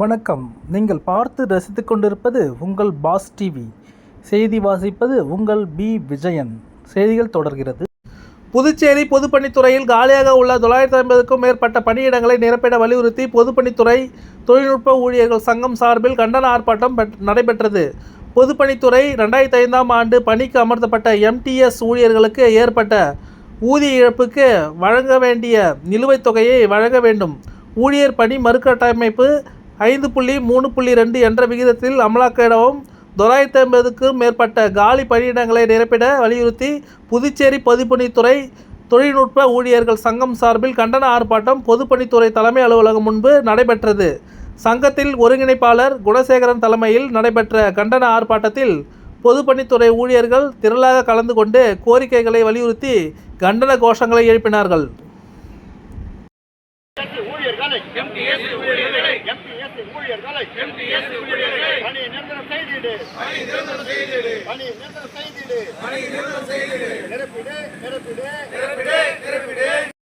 வணக்கம். நீங்கள் பார்த்து ரசித்து கொண்டிருப்பது உங்கள் பாஸ் டிவி. செய்தி வாசிப்பது உங்கள் பி. விஜயன். செய்திகள் தொடர்கிறது. புதுச்சேரி பொதுப்பணித்துறையில் காலியாக உள்ள தொள்ளாயிரத்தி ஐம்பதுக்கும் மேற்பட்ட பணியிடங்களை நிரப்பிட வலியுறுத்தி பொதுப்பணித்துறை தொழில்நுட்ப ஊழியர்கள் சங்கம் சார்பில் கண்டன ஆர்ப்பாட்டம் நடைபெற்றது. பொதுப்பணித்துறை ரெண்டாயிரத்தி ஐந்தாம் ஆண்டு பணிக்கு அமர்த்தப்பட்ட எம்டிஎஸ் ஊழியர்களுக்கு ஏற்பட்ட ஊதிய இழப்புக்கு வழங்க வேண்டிய நிலுவைத் தொகையை வழங்க வேண்டும். ஊழியர் பணி மறுகட்டமைப்பு ஐந்து புள்ளி மூணு புள்ளி ரெண்டு என்ற விகிதத்தில் அமலாக்கிடவும் தொள்ளாயிரத்தி ஐம்பதுக்கும் மேற்பட்ட காலி பணியிடங்களை நிரப்பிட வலியுறுத்தி புதுச்சேரி பொதுப்பணித்துறை தொழில்நுட்ப ஊழியர்கள் சங்கம் சார்பில் கண்டன ஆர்ப்பாட்டம் பொதுப்பணித்துறை தலைமை அலுவலகம் முன்பு நடைபெற்றது. சங்கத்தில் ஒருங்கிணைப்பாளர் குணசேகரன் தலைமையில் நடைபெற்ற கண்டன ஆர்ப்பாட்டத்தில் பொதுப்பணித்துறை ஊழியர்கள் திரளாக கலந்து கொண்டு கோரிக்கைகளை வலியுறுத்தி கண்டன கோஷங்களை எழுப்பினார்கள். எம்டிஎஸ் ஊழியர்களை பணி நிரந்தரம் செய்திடு. பணி நிரந்தரம் செய்திடு. நிரப்பிடு நிரப்பிடு.